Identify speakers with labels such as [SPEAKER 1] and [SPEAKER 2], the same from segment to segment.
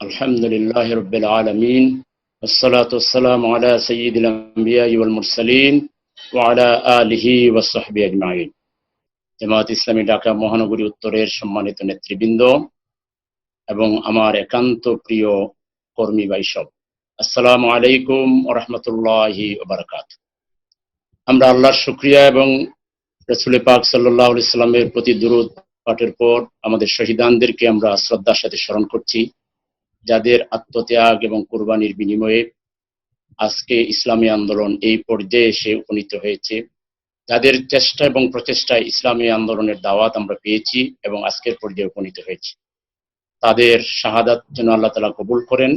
[SPEAKER 1] الحمد لله رب العالمين والصلاة والسلام على سيد الأنبياء والمرسلين وعلى آله وصحبه أجمعين জামাত ইসলামী ঢাকা মহানগরী উত্তরের সম্মানিত নেতৃবৃন্দ এবং আমার একান্ত প্রিয় কর্মী বাইসব আসসালামু আলাইকুম ওরহমতুল্লাহি ওবরাকাত আমরা আল্লাহর শুক্রিয়া এবং রসুল পাক সাল্লাহ ইসলামের প্রতি দুরুদ পাঠের পর আমাদের শহীদানদেরকে আমরা শ্রদ্ধার সাথে স্মরণ করছি যাদের আত্মত্যাগ এবং কোরবানির বিনিময়ে আজকে ইসলামী আন্দোলন এই পর্যায়ে এসে উপনীত হয়েছে। যাদের চেষ্টা এবং প্রচেষ্টায় ইসলামী আন্দোলনের দাওয়াত আমরা পেয়েছি এবং আজকের পর্যায়ে উপনীত হয়েছি। তাদের শাহাদাত যেন আল্লাহ তালা কবুল করেন,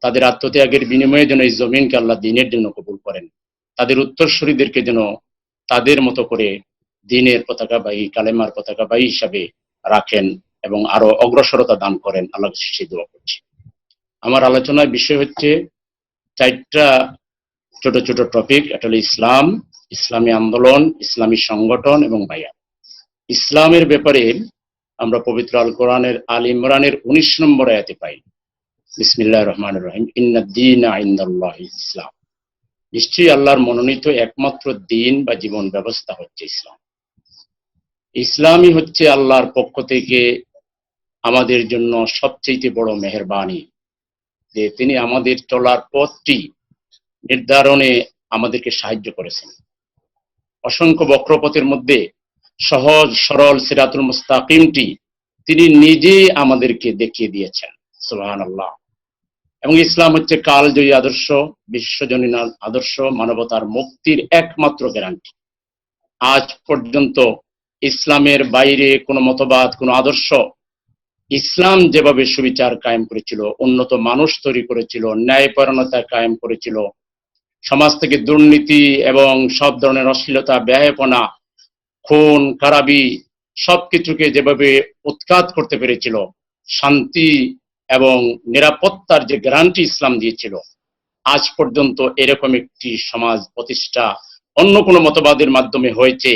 [SPEAKER 1] তাদের আত্মত্যাগের বিনিময়ে যেন এই জমিনকে আল্লাহ দিনের জন্য কবুল করেন, তাদের উত্তরসূরিদেরকে যেন তাদের মতো করে দিনের পতাকাবাহী কালেমার পতাকাবাহী হিসাবে রাখেন এবং আরও অগ্রসরতা দান করেন। আল্লাহ সেই দোয়া করছি। আমার আলোচনার বিষয় হচ্ছে চারটা ছোট ছোট টপিক এটা হলো ইসলাম, ইসলামী আন্দোলন, ইসলামী সংগঠন এবং বায়াত। ইসলামের ব্যাপারে আমরা পবিত্র আল কোরআনের আল ইমরানের উনিশ নম্বর আয়াতে পাই। বিসমিল্লাহ রহমান রহিম। ইন্দিন আইন্দাল্লাহ ইসলাম। নিশ্চয়ই আল্লাহর মনোনীত একমাত্র দিন বা জীবন ব্যবস্থা হচ্ছে ইসলাম। ইসলামই হচ্ছে আল্লাহর পক্ষ থেকে আমাদের জন্য সবচেয়ে বড় মেহরবানি। যে তিনি আমাদের চলার পথটি নির্ধারণে আমাদেরকে সাহায্য করেছেন। অসংখ্য বক্রপথের মধ্যে সহজ, সরল সিরাতুল মুস্তাকিমটি তিনি নিজেই আমাদেরকে দেখিয়ে দিয়েছেন। সুবাহান আল্লাহ এবং ইসলাম হচ্ছে কালজয়ী আদর্শ, বিশ্বজনীন আদর্শ, মানবতার মুক্তির একমাত্র গ্যারান্টি আজ পর্যন্ত ইসলামের বাইরে কোনো মতবাদ, কোনো আদর্শ ইসলাম যেভাবে সুবিচার কায়েম করেছিল, উন্নত মানুষ তৈরি করেছিল ন্যায়পরণতা কায়েম করেছিল, সমাজ থেকে দুর্নীতি এবং সব ধরনের অশ্লীলতা ব্যয়পনা খুন কারাবি সবকিছুকে যেভাবে উৎখাত করতে পেরেছিল, শান্তি এবং নিরাপত্তার যে গ্যারান্টি ইসলাম দিয়েছিল, আজ পর্যন্ত এরকম একটি সমাজ প্রতিষ্ঠা অন্য কোনো মতবাদের মাধ্যমে হয়েছে,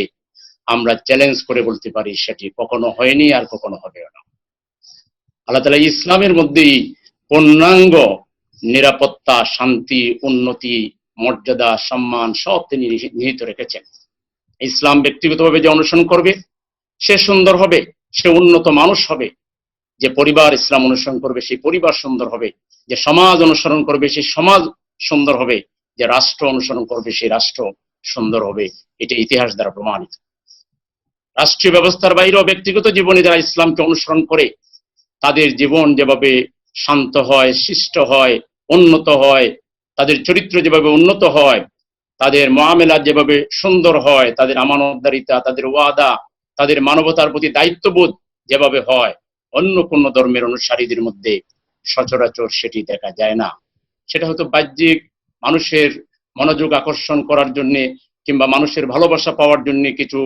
[SPEAKER 1] আমরা চ্যালেঞ্জ করে বলতে পারি সেটি কখনো হয়নি আর কখনো হবে না। আল্লাহ তালা ইসলামের মধ্যেই পূর্ণাঙ্গ নিরাপত্তা, শান্তি, উন্নতি, মর্যাদা, সম্মান সব তিনি নিহিত রেখেছেন। ইসলাম ব্যক্তিগতভাবে যে অনুসরণ করবে, সে সুন্দর হবে, সে উন্নত মানুষ হবে, যে পরিবার ইসলাম অনুসরণ করবে, সেই পরিবার সুন্দর হবে, যে সমাজ অনুসরণ করবে, সেই সমাজ সুন্দর হবে, যে রাষ্ট্র অনুসরণ করবে, সেই রাষ্ট্র সুন্দর হবে এটা ইতিহাস দ্বারা প্রমাণিত। রাষ্ট্রীয় ব্যবস্থার বাইরেও ব্যক্তিগত জীবনে যারা ইসলামকে অনুসরণ করে তাদের জীবন যেভাবে শান্ত হয়, শিষ্ট হয়, উন্নত হয়, তাদের চরিত্র যেভাবে উন্নত হয়, তাদের মহামেলা যেভাবে সুন্দর হয়, তাদের আমানতদারিতা, তাদের ওয়াদা, তাদের মানবতার প্রতি দায়িত্ববোধ যেভাবে হয়, অন্য কোন ধর্মের অনুসারীদের মধ্যে সচরাচর সেটি দেখা যায় না। সেটা হয়তো বাহ্যিক মানুষের মনোযোগ আকর্ষণ করার জন্য কিংবা মানুষের ভালোবাসা পাওয়ার জন্য কিছু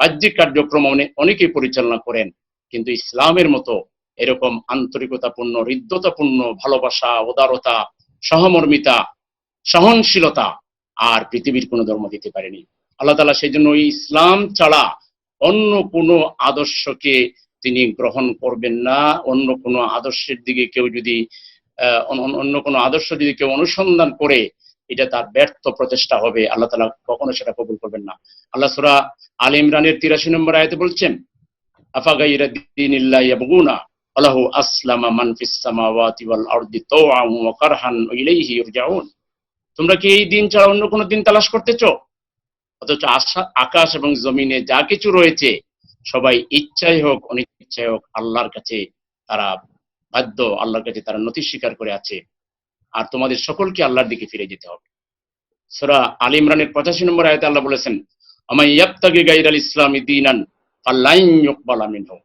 [SPEAKER 1] বাহ্যিক কার্যক্রম অনেকেই পরিচালনা করেন। কিন্তু ইসলামের মতো এরকম আন্তরিকতাপূর্ণ, হৃদ্যতাপূর্ণ ভালোবাসা, উদারতা, সহমর্মিতা, সহনশীলতা আর পৃথিবীর কোনো ধর্ম দিতে পারেনি। আল্লাহ তালা সেই জন্য ইসলাম ছাড়া অন্য কোনো আদর্শকে তিনি গ্রহণ করবেন না। অন্য কোনো আদর্শের দিকে কেউ যদি অন্য কোনো আদর্শ যদি কেউ অনুসন্ধান করে, এটা তার ব্যর্থ প্রচেষ্টা হবে। আল্লাহ তালা কখনো সেটা কবুল করবেন না। আল্লাহ সুরা আল ইমরানের তিরাশি নম্বর আয়তে বলছেন আফাগাইরা আল্লাহু আসলামা মান ফিস সামাওয়াতি ওয়াল আরদি তাওআন ওয়া কারহান ইলাইহি ইরজাউন। তোমরা কি এই দিন ছাড়া অন্য কোনো দিন তালাশ করতেছো অথচ আকাশ এবং জমিনে যা কিছু রয়েছে, সবাই ইচ্ছাই হোক, অনিচ্ছাই হোক, আল্লাহর কাছে তারা বাধ্য, আল্লাহর কাছে তারা নথি স্বীকার করে আছে। আর তোমাদের সকলকে আল্লাহর দিকে ফিরে যেতে হবে। সোরা আল ইমরানের পঁচাশি নম্বর আয়তে আল্লাহ বলেছেন আমাই ইয়াবতাগি গাইরাল ইসলামী দিনান, ফাল্লাইন ইউকবালা মিনহু।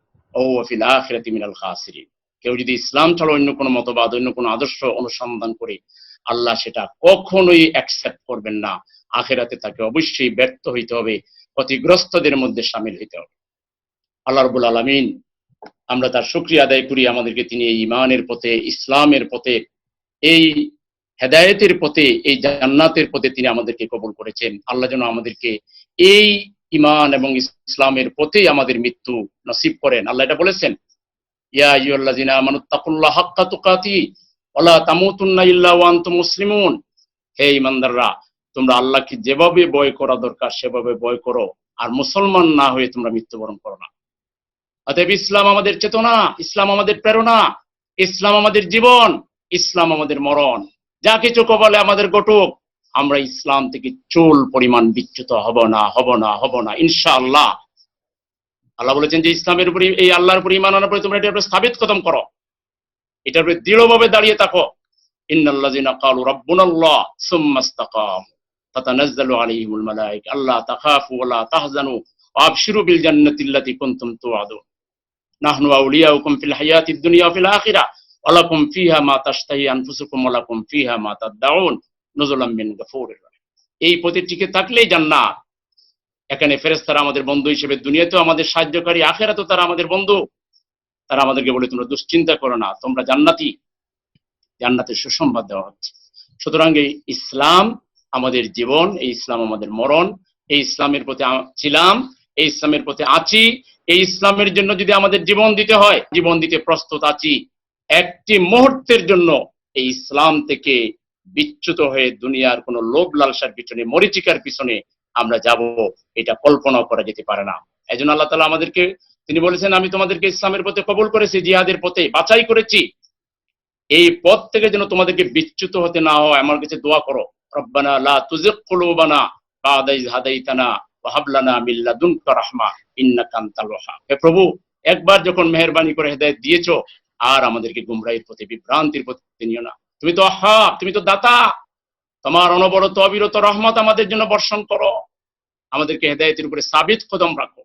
[SPEAKER 1] কেউ যদি ইসলাম ছাড়া অন্য কোনো মতবাদ, অন্য কোনো আদর্শ অনুসন্ধান করে, আল্লাহ সেটা কখনোই অ্যাকসেপ্ট করবেন না। আখেরাতে তাকে অবশ্যই ব্যর্থ হইতে হবে, ক্ষতিগ্রস্তদের মধ্যে সামিল হইতে হবে। আল্লাহ রবুল আলমিন, আমরা তার শুক্রিয়া আদায় করি আমাদেরকে তিনি এই ইমানের পথে, ইসলামের পথে, এই হেদায়েতের পথে, এই জান্নাতের পথে তিনি আমাদেরকে কবুল করেছেন। আল্লাহ যেন আমাদেরকে এই ইমান এবং ইসলামের পথেই আমাদের মৃত্যু নসিব করেন। আল্লাহ এটা বলেছেন, ইয়া আইয়ুহাল্লাযিনা আমানুত্তাকুল্লাহ হাক্কা তুকাতি ওয়ালা তামুতুন্না ইল্লা ওয়া আনতুম মুসলিমুন। হে ইমানদাররা তোমরা আল্লাহকে যেভাবে ভয় করা দরকার, সেভাবে ভয় করো। আর মুসলমান না হয়ে তোমরা মৃত্যুবরণ করো না। অতএব ইসলাম আমাদের চেতনা, ইসলাম আমাদের প্রেরণা, ইসলাম আমাদের জীবন, ইসলাম আমাদের মরণ। যা কিছু কবলে আমাদের ঘটুক আমরা ইসলাম থেকে চুল পরিমাণ বিচ্যুত হব না হব না হব না, ইনশাআল্লাহ। আল্লাহ বলেছেন যে ইসলামের উপরে এই আল্লাহর উপরে আনার পরে তোমরা এটার উপরে স্থাপিত কদম করো। এটার উপরে দৃঢ়ভাবে দাঁড়িয়ে থাকো। ইন্নাল্লাযিনা ক্বালু রাব্বুনাল্লাহ সুম্মা ইসতাকামু তাতানাজ্জালু আলাইহিমুল মালায়েকা আল্লা তাখাফু ওয়া তাহজানু ওয়া বিল জান্নাতি আল্লাতী কুনতুম তুআদুন নাহনু আউলিয়াউকুম ফিল হায়াতিদ দুনিয়া ওয়া ফিল আখিরাহ। ওয়া ফিহা মা তাশতাহি আনফুসুকুম ওয়া ফিহা মা তাদউন নুজুলাম মিন এই পথে টিকে থাকলেই জান্নাত। এখানে ফেরেশতারা আমাদের বন্ধু হিসেবে দুনিয়াতেও আমাদের সাহায্যকারী, আখেরাতেও তারা আমাদের বন্ধু। তারা আমাদেরকে বলে, তোমরা দুশ্চিন্তা করো না, তোমরা জান্নাতি। জান্নাতের সুসংবাদ দেওয়া হচ্ছে। সুতরাং এই ইসলাম আমাদের জীবন, এই ইসলাম আমাদের মরণ, এই ইসলামের প্রতি ছিলাম, এই ইসলামের প্রতি আছি, এই ইসলামের জন্য যদি আমাদের জীবন দিতে হয়, জীবন দিতে প্রস্তুত আছি। একটি মুহূর্তের জন্য এই ইসলাম থেকে বিচ্যুত হয়ে দুনিয়ার কোনো লোভ লালসার পিছনে, মরিচিকার পিছনে আমরা যাব, এটা কল্পনা করা যেতে পারে না। এই জন্য আল্লাহ তালা আমাদেরকে, তিনি বলেছেন, আমি তোমাদেরকে ইসলামের পথে কবুল করেছি, জিহাদের পথে বাছাই করেছি। এই পথ থেকে যেন তোমাদেরকে বিচ্যুত হতে না হয়, আমার কাছে দোয়া করো। রব্বানা লা তুজিগ কুলুবানা বাদা ইয হাদাইতানা ওয়া হাব লানা মিন রাহমা ইন্নাকা আনতাল হে প্রভু, একবার যখন মেহেরবানি করে হেদায়েত দিয়েছ, আর আমাদেরকে গুমরাহির পথে, বিভ্রান্তির পথে নিও না। তুমি তো ওয়াহ্হাব তুমি তো দাতা। তোমার অনবরত অবিরত রহমত আমাদের জন্য বর্ষণ করো। আমাদেরকে হেদায়েতের উপরে সাবিত কদম রাখো।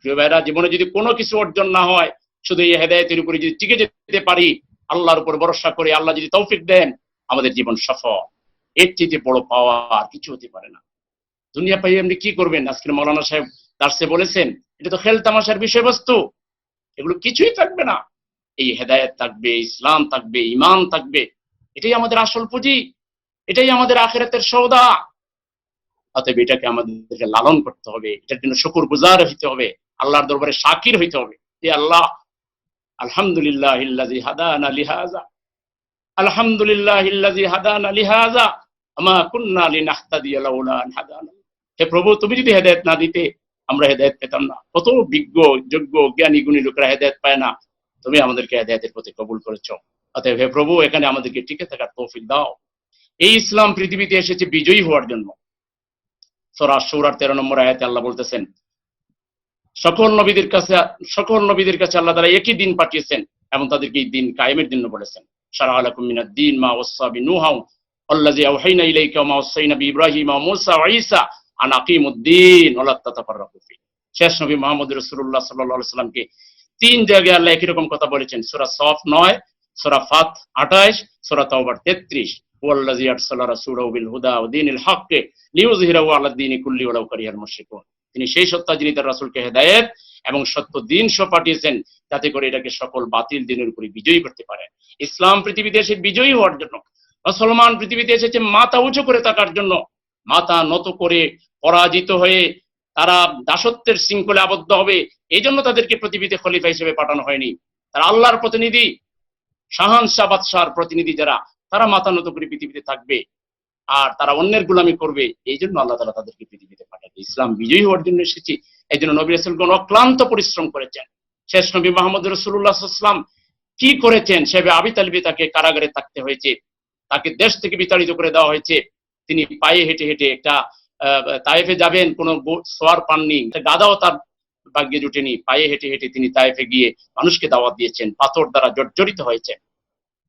[SPEAKER 1] প্রিয় ভাইরা, জীবনে যদি কোনো কিছু অর্জন না হয়, শুধু এই হেদায়েতের উপরে যদি টিকে যেতে পারি, আল্লাহর উপর ভরসা করে আল্লাহ যদি তৌফিক দেন, আমাদের জীবন সফল। এর চেয়ে বড় পাওয়া আর কিছু হতে পারে না। দুনিয়া পাই আপনি কি করবেন? আজকের মৌলানা সাহেব দার্সে বলেছেন, এটা তো খেল তামাশার বিষয়বস্তু। এগুলো কিছুই থাকবে না। এই হেদায়েত থাকবে, ইসলাম থাকবে ইমান থাকবে এটাই আমাদের আসল পুঁজি, এটাই আমাদের আখেরাতের সৌদা অতএব এটাকে আমাদেরকে লালন করতে হবে, এটার জন্য শুকুর গুজার হইতে হবে, আল্লাহর দরবারে শাকির হইতে হবে। এ আল্লাহ, আলহামদুলিল্লাহ লিহাযা আলহামদুলিল্লাহ লিহাযা, আমা কুন্না হে প্রভু, তুমি যদি হেদায়েত না দিতে, আমরা হেদায়েত পেতাম না। কত বিজ্ঞ, যোগ্য, জ্ঞানী, গুণী লোকরা হেদায়েত পায় না। তুমি আমাদেরকে হেদায়েতের প্রতি কবুল করেছ। অতএব হে প্রভু, এখানে আমাদেরকে টিকে থাকার তৌফিক দাও। এই ইসলাম পৃথিবীতে এসেছে বিজয়ী হওয়ার জন্য। সূরা সূরার 13 নম্বর আয়াতে আল্লাহ বলতেছেন, সকল নবীদের কাছে, সকল নবীদের কাছে আল্লাহ তাআলা একই দিন পাঠিয়েছেন এবং তাদেরকে এই দিন কায়েমের জন্য বলেছেন। শারা আলাকুম দিন মা ইলাইকা মা তাতাফাররাকু ফি শেষ নবী সাল্লামকে তিন জায়গায় আল্লাহ একই রকম কথা বলেছেন, সূরা সফ 9 সূরা ফাত 28 সূরা তাওবার 33 ওয়াল্লাযী আরসালা রাসূলাহু বিল হুদা ওয়া দীনিল হক লিইয়ুযহিরাহু আলা দ্বীনি কুল্লি ওয়ালাউ কারিহাল মুশরিকুন। তিনি সেই সত্তা যিনি তার রাসূলকে হেদায়েত এবং সত্য দিন সহ পাঠিয়েছেন যাতে করে এটাকে সকল বাতিল দিনের উপরে বিজয়ী করতে পারে। ইসলাম পৃথিবীতে এসে বিজয়ী হওয়ার জন্য, মুসলমান পৃথিবীতে এসেছে মাথা উঁচু করে থাকার জন্য, মাথা নত করে পরাজিত হয়ে তারা দাসত্বের শৃঙ্খলে আবদ্ধ হবে এই জন্য তাদেরকে পৃথিবীতে খলিফা হিসেবে পাঠানো হয়নি। তারা আল্লাহর প্রতিনিধি শাহান শাহ বাদশাহর প্রতিনিধি যারা, তারা মাথা নত করে পৃথিবীতে থাকবে। আর তারা অন্যের গুলামি করবে। এই জন্য আল্লাহ তালা তাদেরকে পৃথিবীতে পাঠাবে ইসলাম বিজয়ী হওয়ার জন্য এসেছি। এই জন্য নবী রাসুলগণ অক্লান্ত পরিশ্রম করেছেন। শেষ নবী মোহাম্মদ রসুল্লাহ ইসলাম কি করেছেন? সেবে আবি তালিবি তাকে কারাগারে থাকতে হয়েছে। তাকে দেশ থেকে বিতাড়িত করে দেওয়া হয়েছে। তিনি পায়ে হেঁটে হেঁটে একটা তায়েফে যাবেন। কোনো সোয়ার পাননি। গাদাও তার ভাগ্যে জুটেনি পায়ে হেঁটে হেঁটে তিনি তায়েফে গিয়ে মানুষকে দাওয়াত দিয়েছেন, পাথর দ্বারা জর্জরিত হয়েছে।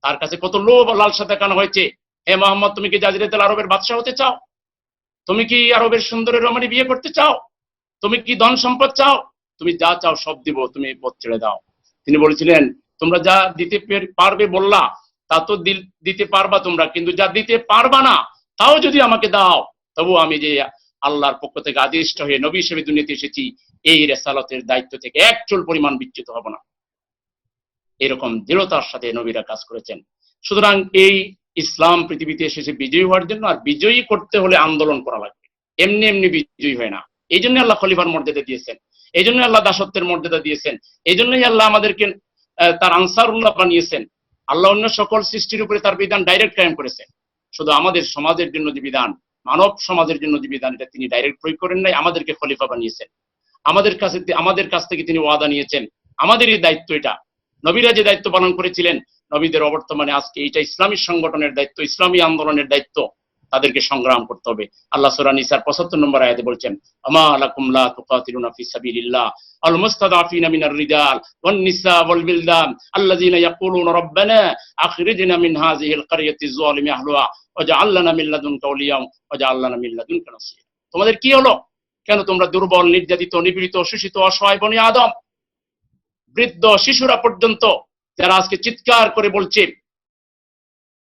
[SPEAKER 1] তার কাছে কত লোভ লালসা দেখানো হয়েছে। হে মোহাম্মদ, তুমি কি জাজিরাতুল আরবের বাদশাহ হতে চাও? তুমি কি আরবের সুন্দরের রমণী বিয়ে করতে চাও? তুমি কি ধন সম্পদ চাও? তুমি যা চাও সব দিব, তুমি পথ ছেড়ে দাও। তিনি বলেছিলেন, তোমরা যা দিতে পারবে বললা, তা তো দিতে পারবা তোমরা, কিন্তু যা দিতে পারবা না, তাও যদি আমাকে দাও, তবু আমি যে আল্লাহর পক্ষ থেকে আদিষ্ট হয়ে নবী হিসেবে দুনিয়াতে এসেছি এই রেসালতের দায়িত্ব থেকে এক চুল পরিমাণ বিচ্যুত হব না। এরকম দৃঢ়তার সাথে নবীরা কাজ করেছেন। সুতরাং এই ইসলাম পৃথিবীতে এসেছে বিজয়ী হওয়ার জন্য, আর বিজয়ী করতে হলে আন্দোলন করা লাগবে। এমনি এমনি বিজয়ী হয় না। এই জন্য আল্লাহ খলিফার মর্যাদা দিয়েছেন। এই জন্য আল্লাহ দাসত্বের মর্যাদা দিয়েছেন। এই জন্যই আল্লাহ আমাদেরকে তার আনসারুল্লাহ বানিয়েছেন। আল্লাহ অন্য সকল সৃষ্টির উপরে তার বিধান ডাইরেক্ট কায়েম করেছেন। শুধু আমাদের সমাজের জন্য যে বিধান, মানব সমাজের জন্য যে বিধান, এটা তিনি ডাইরেক্ট প্রয়োগ করেন নাই, আমাদেরকে খলিফা বানিয়েছেন। আমাদের কাছে আমাদের কাছ থেকে তিনি ওয়াদা নিয়েছেন। আমাদেরই দায়িত্ব এটা। নবীরা যে দায়িত্ব পালন করেছিলেন, নবীদের অবর্তমানে আজকে এটা ইসলামী সংগঠনের দায়িত্ব, ইসলামী আন্দোলনের দায়িত্ব। তাদেরকে সংগ্রাম করতে হবে। আল্লাহ সূরা নিসার 75 নম্বর আয়াতে বলছেন, আমা তুকাতিলুনা ফি সাবিলিল্লাহ, আল মুস্তাদাফিনা মিনার রিজাল ওয়ান নিসা ওয়াল বিলদান আল্লাযিনা ইয়াকুলুনা রাব্বানা আখরিজনা মিন হাযিহিল ক্বরিয়াতি যালিমি আহলুহা ওয়াজআল লানা মিন লাদুনকা ওয়াজআল লানা মিন লাদুনকা তোমাদের কি হলো কেন তোমরা দুর্বল, নির্যাতিত, নিপীড়িত, শোষিত, অসহায় বনি আদম? বৃদ্ধ, শিশুরা পর্যন্ত যারা আজকে চিৎকার করে বলছে,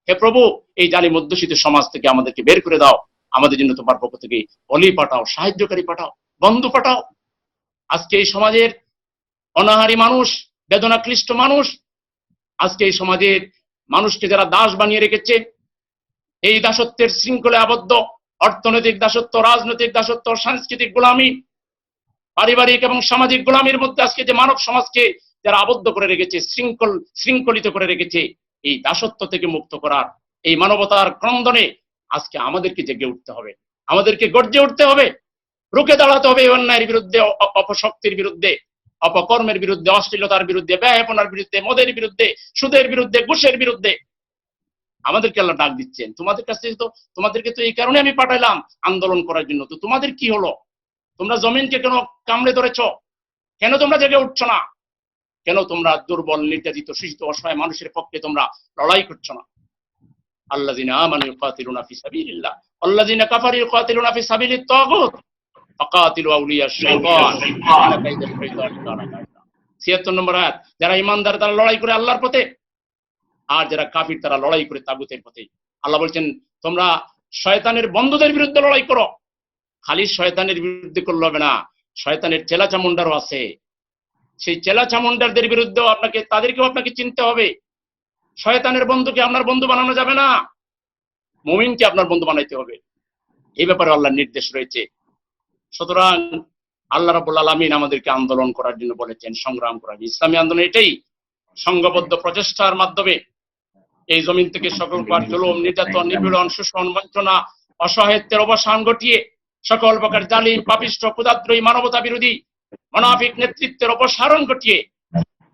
[SPEAKER 1] হে প্রভু, এই জালি মধ্যশীত সমাজ থেকে আমাদেরকে বের করে দাও। আমাদের জন্য তোমার পক্ষ থেকে অলি পাঠাও, সাহায্যকারী পাঠাও, বন্ধু পাঠাও। আজকে এই সমাজের অনাহারী মানুষ বেদনা ক্লিষ্ট মানুষ, আজকে এই সমাজের মানুষকে যারা দাস বানিয়ে রেখেছে, এই দাসত্বের শৃঙ্খলে আবদ্ধ অর্থনৈতিক দাসত্ব, রাজনৈতিক দাসত্ব, সাংস্কৃতিক গোলামী, পারিবারিক এবং সামাজিক গোলামীর মধ্যে আজকে যে মানব সমাজকে যারা আবদ্ধ করে রেখেছে, শৃঙ্খল, শৃঙ্খলিত করে রেখেছে, এই দাসত্ব থেকে মুক্ত করার এই মানবতার ক্রন্দনে আজকে আমাদেরকে জেগে উঠতে হবে। আমাদেরকে গর্জে উঠতে হবে, রুখে দাঁড়াতে হবে এই অন্যায়ের বিরুদ্ধে অপশক্তির বিরুদ্ধে, অপকর্মের বিরুদ্ধে, অশ্লীলতার বিরুদ্ধে, ব্যয়পনার বিরুদ্ধে, মদের বিরুদ্ধে, সুদের বিরুদ্ধে, ঘুষের বিরুদ্ধে আমাদেরকে আল্লাহ ডাক দিচ্ছেন। তোমাদের কাছে তো তোমাদেরকে তো এই কারণে আমি পাঠাইলাম আন্দোলন করার জন্য। তো তোমাদের কি হলো? তোমরা জমিনকে কেন কামড়ে ধরেছ? কেন তোমরা জেগে উঠছো না? কেন তোমরা দুর্বল নির্যাতিত শিশিত অসহায় মানুষের পক্ষে তোমরা লড়াই করছ না? আল্লাযিনা আমানু ইউকাতিলুনা ফি সাবিলিল্লাহ। আল্লাযিনা কাফারু ইউকাতিলুনা ফি সাবিলিত তাগুত। ফাকাতিলু আউলিয়া শাইতান। ইন্না কাইদাশ শাইতানি। কানা 76 নম্বর আয়াত। যারা ঈমানদার তারা লড়াই করে আল্লাহর পথে। আর যারা কাফির, তারা লড়াই করে তাগুতের পথে। আল্লাহ বলছেন, তোমরা শয়তানের বন্ধুদের বিরুদ্ধে লড়াই করো। খালি শয়তানের বিরুদ্ধে করলে হবে না। শয়তানের চেলা চামুন্ডারও আছে। সেই চেলা চামুন্ডারদের বিরুদ্ধেও আপনাকে, তাদেরকেও আপনাকে চিনতে হবে। শয়তানের বন্ধুকে আপনার বন্ধু বানানো যাবে না। মুমিনকে আপনার বন্ধু বানাইতে হবে। এই ব্যাপারে আল্লাহর নির্দেশ রয়েছে। সুতরাং আল্লাহ রাবুল আলমিন আমাদেরকে আন্দোলন করার জন্য বলেছেন, সংগ্রাম করার। ইসলামী আন্দোলন এটাই। সংঘবদ্ধ প্রচেষ্টার মাধ্যমে এই জমিন থেকে সকল প্রকার জুলুম নির্যাতন নিপীড়ন শোষণ বঞ্চনা অসহায়ত্বের অবসান ঘটিয়ে সকল প্রকার জালিম, পাপিষ্ঠ ক্ষুদাদ্রয়ী মানবতা বিরোধী, মনাফিক নেতৃত্বের অপসারণ ঘটিয়ে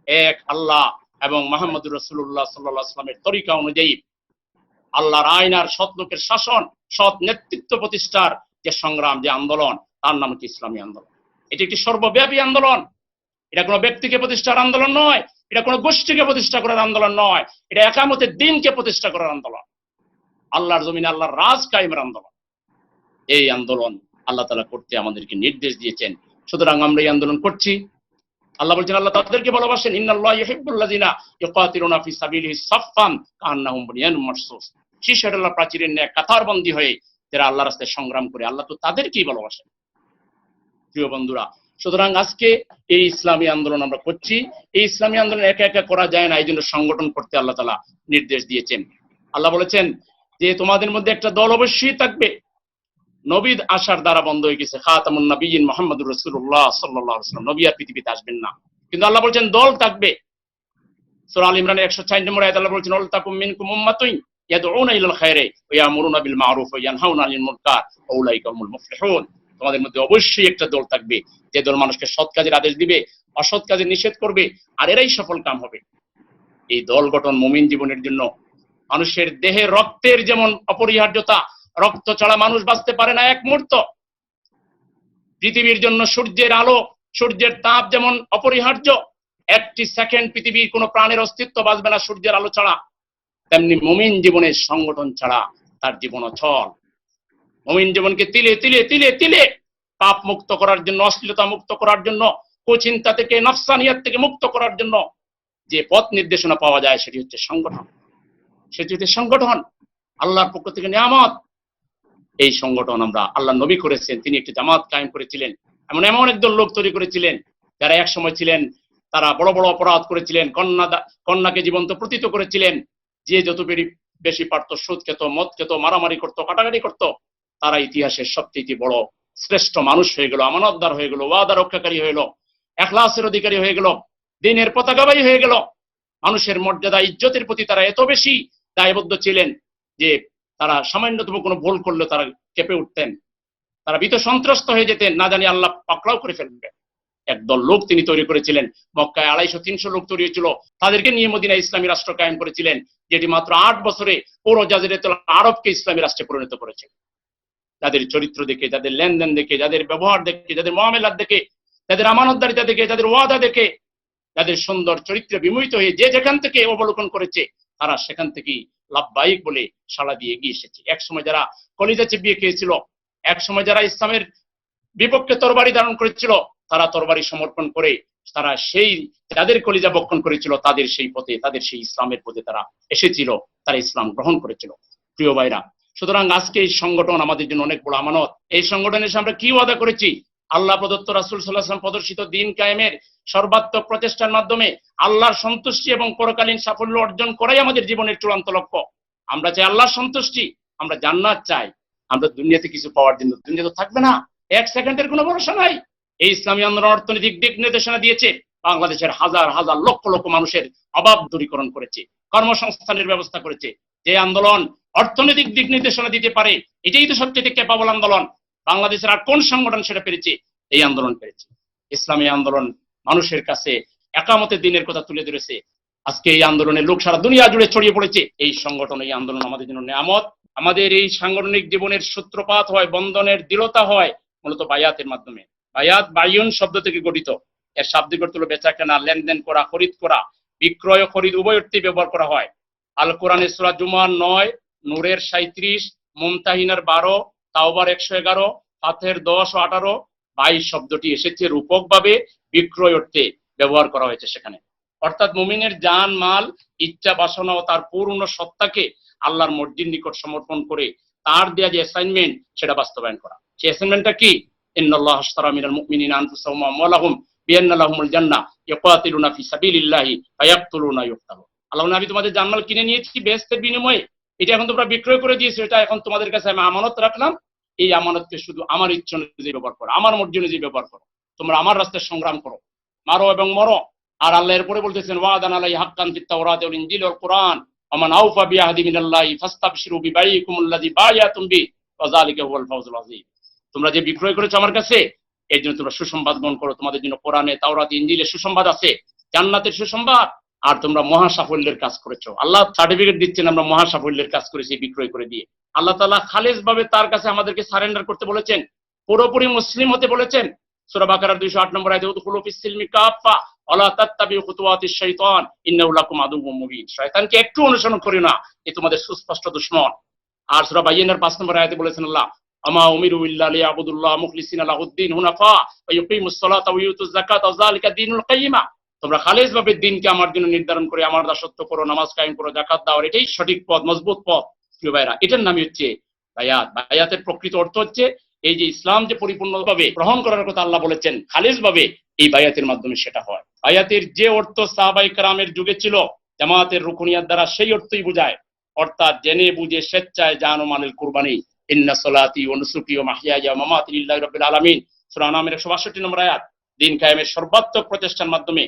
[SPEAKER 1] এক আল্লাহ এবং মোহাম্মদ রসুল্লাহ সাল্লাহ আসলামের তরিকা অনুযায়ী আল্লাহর আইন আর সৎ লোকের শাসন, সৎ নেতৃত্ব প্রতিষ্ঠার যে সংগ্রাম, যে আন্দোলন, তার নাম হচ্ছে ইসলামী আন্দোলন। এটি একটি সর্বব্যাপী আন্দোলন। এটা কোনো ব্যক্তিকে প্রতিষ্ঠার আন্দোলন নয়। এটা কোনো গোষ্ঠীকে প্রতিষ্ঠা করার আন্দোলন নয়। এটা একামতের দিনকে প্রতিষ্ঠা করার আন্দোলন। আল্লাহর জমিনে আল্লাহর রাজ কায়েমের আন্দোলন। এই আন্দোলন আল্লাহ তালা করতে আমাদেরকে নির্দেশ দিয়েছেন। সুতরাং আমরা এই আন্দোলন করছি। আল্লাহ বলছেন, আল্লাহ তাদেরকে ভালোবাসেন। ইন্নাল্লাহ ইউহিব্বুল্লাযিনা ইউকাতিলুনা ফি সাবিলিহি সাফফান কান্নাহুম বুনিয়ানুম মারসুস। শিশারাল্লাহ প্রাচীরের ন্যায় কাতারবন্দী হয়ে যারা আল্লাহর রাস্তায় সংগ্রাম করে, আল্লাহ তো তাদেরকেই ভালোবাসেন। প্রিয় বন্ধুরা সুতরাং আজকে এই ইসলামী আন্দোলন আমরা করছি। এই ইসলামী আন্দোলন একা একা করা যায় না, এই জন্য সংগঠন করতে আল্লাহ তালা নির্দেশ দিয়েছেন। আল্লাহ বলেছেন যে, তোমাদের মধ্যে একটা দল অবশ্যই থাকবে। নবীদ আসার দ্বারা বন্ধ হয়ে গেছে। খাতামুন নবীন মোহাম্মদুর রসুল্লাহ সাল্লাহ নবী আর পৃথিবীতে আসবেন না। কিন্তু আল্লাহ বলছেন, দল থাকবে। সূরা আল একশো 104 নম্বর আয়াত আল্লাহ বলছেন ওয়াল তাকুম মিনকুম উম্মাতুন ইয়াদউনা ইলাল খায়রি ওয়া ইয়ামুরুনা বিল মা'রুফ ওয়া ইয়ানহাউনা আনিল মুনকার ওয়া উলাইকা হুমুল মুফলিহুন। তোমাদের মধ্যে অবশ্যই একটা দল থাকবে। যে দল মানুষকে সৎ কাজের আদেশ দিবে, অসৎ কাজে নিষেধ করবে, আর এরাই সফল কাম হবে। এই দল গঠন মুমিন জীবনের জন্য। মানুষের দেহে রক্তের যেমন অপরিহার্যতা, রক্ত ছাড়া মানুষ বাঁচতে পারে না এক মুহূর্ত। পৃথিবীর জন্য সূর্যের আলো, সূর্যের তাপ যেমন অপরিহার্য, একটি সেকেন্ড পৃথিবীর কোনো প্রাণের অস্তিত্ব বাঁচবে না সূর্যের আলো ছাড়া। তেমনি মুমিন জীবনের সংগঠন ছাড়া তার জীবন অচল মুমিন জীবনকে তিলে তিলে তিলে তিলে পাপ মুক্ত করার জন্য, অশ্লীলতা মুক্ত করার জন্য কুচিন্তা থেকে, নফসানিয়াত থেকে মুক্ত করার জন্য যে পথ নির্দেশনা পাওয়া যায়, সেটি হচ্ছে সংগঠন। সেটি হচ্ছে সংগঠন। আল্লাহর পক্ষ থেকে নিয়ামত। এই সংগঠন আমরা আল্লাহ নবী করেছেন। তিনি একটি জামাত কায়েম করেছিলেন। এমন এমন একদল লোক তৈরি করেছিলেন। যারা এক সময় ছিলেন, তারা বড় বড় অপরাধ করেছিলেন, কন্যা কন্যাকে জীবন্ত প্রতীত করেছিলেন। যে যত বেশি পারত, সুদ খেত, মদ খেত, মারামারি করত, কাটাকাটি করত তারা ইতিহাসের সবচেয়ে বড় শ্রেষ্ঠ মানুষ হয়ে গেল, আমানতদার হয়ে গেল, ওয়াদা রক্ষাকারী হয়ে গেল, এখলাসের অধিকারী হয়ে গেল, দিনের পতাকাবাই হয়ে গেল। মানুষের মর্যাদা, ইজ্জতের প্রতি তারা এত বেশি দায়বদ্ধ ছিলেন যে তারা সামান্যতম কোনো ভুল করলেও তারা কেঁপে উঠতেন। তারা ভীত সন্ত্রস্ত হয়ে যেতেন, না জানি আল্লাহ পাকড়াও করে ফেলবে একদল লোক তিনি তৈরি করেছিলেন, মক্কায় আড়াইশো তিনশো লোক তৈরি হয়েছিল। তাদেরকে নিয়ে মদিনা ইসলামী রাষ্ট্র কায়েম করেছিলেন, যেটি মাত্র আট বছরে পুরো জাজিরাতুল আরবকে ইসলামী রাষ্ট্রে পরিণত করেছে। যাদের চরিত্র দেখে যাদের লেনদেন দেখে যাদের ব্যবহার দেখে যাদের মহামেলার দেখে যাদের আমানতদারিতা দেখে যাদের ওয়াদা দেখে যাদের সুন্দর চরিত্রে বিমোহিত হয়ে যে যেখান থেকে অবলোকন করেছে, তারা সেখান থেকেই লাভবাহিক বলে সাড়া দিয়ে এগিয়ে এসেছে। এক সময় যারা কলিজা চিবিয়ে খেয়েছিল, এক সময় যারা ইসলামের বিপক্ষে তরবারি ধারণ করেছিল, তারা তরবারি সমর্পণ করে তারা সেই, যাদের কলিজা বক্ষণ করেছিল, তাদের সেই পথে, তাদের সেই ইসলামের পথে তারা এসেছিল, তারা ইসলাম গ্রহণ করেছিল। প্রিয় ভাইরা সুতরাং আজকে এই সংগঠন আমাদের জন্য অনেক বড় আমানত। এই সংগঠনের আমরা কি ওয়াদা করেছি? আল্লাহ প্রদত্ত রাসুল সাল্লাহাম প্রদর্শিত দিন কায়েমের সর্বাত্মক প্রচেষ্টার মাধ্যমে আল্লাহর সন্তুষ্টি এবং পরকালীন সাফল্য অর্জন করাই আমাদের জীবনের চূড়ান্ত লক্ষ্য। আমরা চাই আল্লাহর সন্তুষ্টি, আমরা জান্নাত চাই। আমরা দুনিয়াতে কিছু পাওয়ার জন্য দুনিয়া তো থাকবে না। এক সেকেন্ডের কোনো ভরসা নাই। এই ইসলামী আন্দোলন অর্থনৈতিক দিক নির্দেশনা দিয়েছে, বাংলাদেশের হাজার হাজার লক্ষ লক্ষ মানুষের অভাব দূরীকরণ করেছে, কর্মসংস্থানের ব্যবস্থা করেছে। যে আন্দোলন অর্থনৈতিক দিক নির্দেশনা দিতে পারে, এটাই তো সবচেয়ে ক্যাপাবল আন্দোলন। বাংলাদেশের আর কোন সংগঠন সেটা পেরেছে? এই আন্দোলন পেরেছে। ইসলামী আন্দোলন মানুষের কাছে একামতের দিনের কথা তুলে ধরেছে। আজকে এই আন্দোলনে লোক সারা দুনিয়া জুড়ে ছড়িয়ে পড়েছে। এই সংগঠন, এই আন্দোলন আমাদের জন্য নেয়ামত। আমাদের এই সাংগঠনিক জীবনের সূত্রপাত হয়, বন্ধনের দৃঢ়তা হয়, মূলত বায়াতের মাধ্যমে। বায়াত বায়ুন শব্দ থেকে গঠিত। এর শাব্দিক অর্থ হলো বেচা কেনা লেনদেন করা, খরিদ করা, বিক্রয়, খরিদ, উভয় অর্থে ব্যবহার করা হয়। আল কোরআনের সুরা জুমার নয় নূরের সাঁত্রিশ মুমতাহিনার বারো, তাওবার একশো এগারো ফাথের দশ ও আঠারো, বাইশ শব্দটি এসেছে রূপক ভাবে বিক্রয় অর্থে ব্যবহার করা হয়েছে সেখানে। অর্থাৎ মুমিনের জান, মাল, ইচ্ছা, বাসনা ও তার পূর্ণ সত্তাকে আল্লাহর মর্জির নিকট সমর্পণ করে তার দেয়া যে অ্যাসাইনমেন্ট সেটা বাস্তবায়ন করা। সেই অ্যাসাইনমেন্টটা কি? ইন্নাল্লাহ আশতারা মিনাল আনফুসাহুম ওয়া আমওয়ালাহুম জান্নাহ ইয়াকাতিলুনা ফি সাবিলিল্লাহি ফায়াকতুলুনা আল্লাহ নবী তোমাদের জানমাল কিনে নিয়েছি বেহেশতের বিনিময়ে। এটা এখন তোমরা বিক্রয় করে দিয়েছ, এটা এখন তোমাদের কাছে আমি আমানত রাখলাম। এই আমানতকে শুধু আমার ইচ্ছা অনুযায়ী ব্যবহার করো, আমার মর্জি অনুযায়ী ব্যবহার করো। তোমরা আমার রাস্তায় সংগ্রাম করো, মারো এবং মরো। আর আল্লাহ এরপরে বলতেছেন, ওয়াদান আলাই হাক্কান ফিত তাওরাত ওয়াল ইনজিল ওয়াল কুরআন ওমান আউফা বিআহদি মিনাল্লাহি ফাস্তাবশিরু বিবাইকুম আল্লাযী বায়াতুম বি, ওয়া যালিকা হুয়াল ফাওজুল আযীম। তোমরা যে বিক্রয় করেছ আমার কাছে, এর জন্য তোমরা সুসংবাদ গ্রহণ করো। তোমাদের জন্য কোরআনে, তাওরাত, ইনজিলে সুসংবাদ আছে, জান্নাতের সুসংবাদ। আর তোমরা মহা সাফল্যের কাজ করেছ। আল্লাহ সার্টিফিকেট দিচ্ছেন, আমরা মহা সাফল্যের কাজ করেছি বিক্রয় করে দিয়ে। আল্লাহ তাআলা খালেজ ভাবে তার কাছে আমাদেরকে সারেন্ডার করতে বলেছেন। পুরোপুরি মুসলিম হতে বলেছেন। সূরা বাকারার 208 নম্বর আয়াতে কাফা মুবিন। শয়তানকে একটু অনুসরণ করিও না, এ তোমাদের সুস্পষ্ট দুশমন। আর সূরা বাইয়িনার 5 নম্বর আয়াতে বলেছেন আল্লাহ, আমা উমিরু ইল্লা লিয়াবুদুল্লাহ মুখলিসিনা হুনাফা, ওয়া ওয়া ইউতুজ ওয়া যালিকা দীনুল তোমরা খালেজ ভাবে দিনকে আমার জন্য নির্ধারণ করে, আমার দাসত্ব করো, নামাজ কায়েম করো জাকাত দাও এটাই সঠিক পথ, মজবুত পথ, প্রিয় ভাইরা। এটার নামই হচ্ছে বায়াত। বায়াতের প্রকৃত অর্থ হচ্ছে এই যে ইসলাম যে পরিপূর্ণভাবে গ্রহণ করার কথা আল্লাহ বলেছেন খালিজ ভাবে এই বায়াতের মাধ্যমে সেটা হয়। বায়াতের যে অর্থ সাহাবাই কারামের যুগে ছিল জামাতের রুকুনিয়ার দ্বারা সেই অর্থই বোঝায়। অর্থাৎ জেনে বুঝে স্বেচ্ছায় জান ও মালের কুরবানি। ইন্না সলাতি ও নুসুকি ও মাহিয়া মামাতি লিল্লাহি রাব্বিল আলামিন। সূরা আনামের 162 নম্বর আয়াত। দিন কায়েমের সর্বাত্মক প্রচেষ্টার মাধ্যমে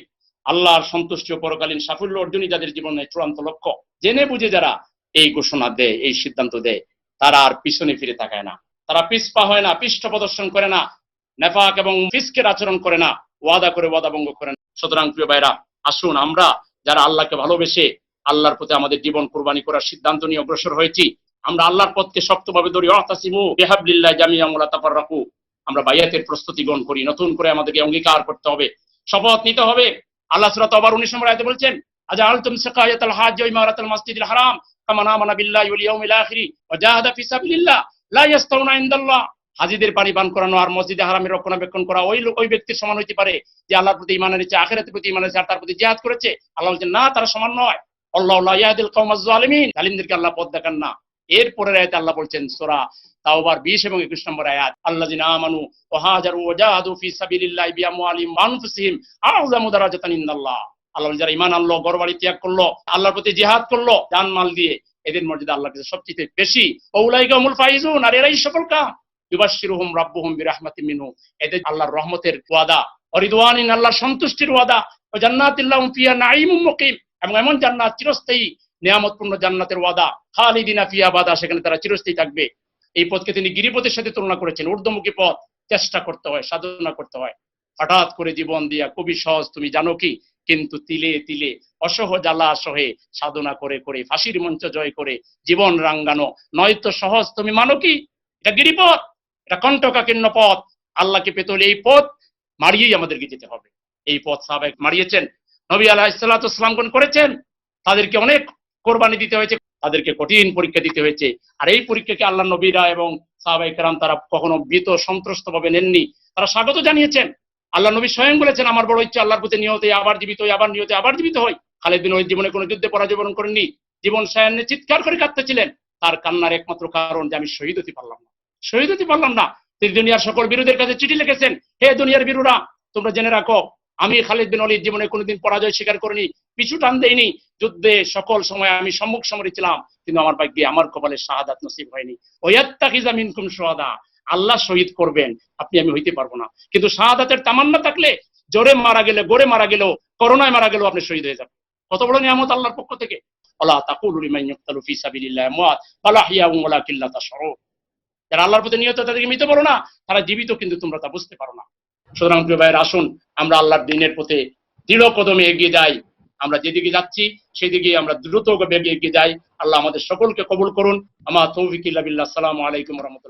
[SPEAKER 1] আল্লাহর সন্তুষ্টি ও পরকালীন সাফল্য অর্জনই যাদের জীবনের চূড়ান্ত লক্ষ্য। জেনে বুঝে যারা এই ঘোষণা দেয়, এই সিদ্ধান্ত দেয়, তারা আর পিছনে ফিরে তাকায় না। তারা পিছপা হয় না পৃষ্ঠ প্রদর্শন করে না, নেফাক এবং ফিসকের আচরণ করে না, ওয়াদা করে ওয়াদা ভঙ্গ করে না। সুতরাং প্রিয় ভাইরা আসুন আমরা যারা আল্লাহকে ভালোবেসে আল্লাহর প্রতি আমাদের জীবন কোরবানি করার সিদ্ধান্ত নিয়ে অগ্রসর হয়েছি, আমরা আল্লাহর পথকে শক্তভাবে ধরি। অতাসিমু বেহাবলিল্লাহ জামিয়া মোলা তাপার রাখু আমরা বাইয়াতের প্রস্তুতি গ্রহণ করি। নতুন করে আমাদেরকে অঙ্গীকার করতে হবে। শপথ নিতে হবে। আল্লাহ সুরা তবার উনিশ নম্বর আয়তে বলছেন আজ আলতুম সিকায়াতাল হাজ ওয়া ইমারাতাল মাসজিদিল হারাম, কামা ইয়াউমিল ওয়া জাহাদা ফি সাবিলিল্লাহ, লা ইয়াস্তাউনা ইনদাল্লাহ। হাজিদের পানি পান করানো আর মসজিদে হারামের রক্ষণাবেক্ষণ করা ওই ওই ব্যক্তির সমান হইতে পারে যে আল্লাহর প্রতি ইমান এনেছে প্রতি ইমান এনেছে, আর তার প্রতি জিহাদ করেছে। আল্লাহ বলছেন, না, তারা সমান নয়। আল্লাহ লা ইয়াহদিল কওমাজ জালিমিন জালিমদেরকে আল্লাহ পথ দেখান না। এরপরের আয়াতে আল্লাহ বলছেন, সূরা তাওবার 20 এবং 21 নম্বর আয়াত, আল্লাযিনা আমানু ওয়া হাজারু ওয়া জাহাদু ফি সাবিলিল্লাহি বিআমওয়ালিহিম ওয়া আনফুসিহিম আ'যামু দারাজাতান ইনদাল্লাহ। আল্লাহ যারা ঈমান আনলো, ঘরবাড়ি ত্যাগ করল, আল্লাহর প্রতি জিহাদ করল জান মাল দিয়ে এদের মর্যাদা আল্লাহর কাছে সবচেয়ে বেশি। হুমুল ফাইজুন, আর এরাই সফল কাম। ইউবাশশিরুহুম রাব্বুহুম বিরাহমাতিন মিনহু। এদের আল্লাহর রহমতের ওয়াদা ও রিদওয়ানিন আল্লাহর সন্তুষ্টির ওয়াদা। ও জান্নাতিল্লাহুম ফিহা নাঈমুম মুকিম। এবং এমন জান্নাত চিরস্থায়ী নিয়ামতপূর্ণ জান্নাতের ওয়াদা, খালিদিনা ফিয়া বাদা, সেখানে তারা চিরস্থায়ী থাকবে। এই পথকে তিনি গিরিপথের সাথে তুলনা করেছেন। ঊর্ধ্বমুখী পথ চেষ্টা করতে হয়, সাধনা করতে হয়। হঠাৎ করে জীবন দিয়া কবি সহজ, তুমি জানো কি? কিন্তু তিলে তিলে, অসহ জ্বালা সহে সাধনা করে করে, ফাঁসির মঞ্চ জয় করে জীবন রাঙ্গানো। নয়তো সহজ, তুমি মানো কি? এটা গিরিপথ, এটা কণ্ঠকাকীর্ণ পথ। আল্লাহকে পেতে হলে এই পথ মারিয়েই আমাদেরকে যেতে হবে। এই পথ সাবেক মারিয়েছেন। নবী আলাহ ইসলাতামগণ করেছেন। তাদেরকে অনেক কোরবানি দিতে হয়েছে, তাদেরকে কঠিন পরীক্ষা দিতে হয়েছে। আর এই পরীক্ষাকে আল্লাহ নবীরা এবং সাহাবাই কেরাম তারা কখনো ভীত সন্ত্রস্ত ভাবে নেননি। তারা স্বাগত জানিয়েছেন। আল্লাহ নবী স্বয়ং বলেছেন, আমার বড় ইচ্ছা আল্লাহর প্রতি নিহত আবার জীবিত হয়ে, আবার নিহত আবার জীবিত হয় খালেদ বিন জীবনে কোনো যুদ্ধে পরাজয় বরণ করেননি। জীবন সায়ান্নে চিৎকার করে কাঁদতেছিলেন। তার কান্নার একমাত্র কারণ যে আমি শহীদ হতে পারলাম না। শহীদ হতে পারলাম না। তিনি দুনিয়ার সকল বিরোধীর কাছে চিঠি লিখেছেন, হে দুনিয়ার বিরোধা তোমরা জেনে রাখো আমি খালিদ বিন অলির জীবনে কোনোদিন পরাজয় স্বীকার করিনি, পিছু টান দেইনি। যুদ্ধে সকল সময় আমি সম্মুখ সমরে ছিলাম, কিন্তু আমার ভাগ্যে, আমার কপালে শাহাদাত নসিব হয়নি। ওয়াত্তাকিজা মিনকুম শুহাদা, আল্লাহ শহীদ করবেন, আপনি আমি হইতে পারব না। কিন্তু শাহাদাতের তামান্না থাকলে জোরে মারা গেলে, গড়ে মারা গেলেও, করোনায় মারা গেলেও আপনি শহীদ হয়ে যাবেন। কত বড় নিয়ামত আল্লাহর পক্ষ থেকে? আল্লাহ তাকুলু লিমান ইউক্তালু ফি সাবিলিল্লাহ মুআত ওয়ালা হিয়াউম ওয়ালা কিল্লা তাশউর যারা আল্লাহর প্রতি নিয়ত তাদেরকে মৃত বলো না, তারা জীবিত কিন্তু তোমরা তা বুঝতে পারো না। সুতরাং প্রিয় ভাইয়ের, আসুন, আমরা আল্লাহর দিনের পথে দৃঢ় কদমে এগিয়ে যাই। আমরা যেদিকে যাচ্ছি, সেদিকে আমরা দ্রুত এগিয়ে যাই। আল্লাহ আমাদের সকলকে কবুল করুন। আমার তৌফিক ইল্লা বিল্লাহ। আলাইকুম রহমতুল্লাহ।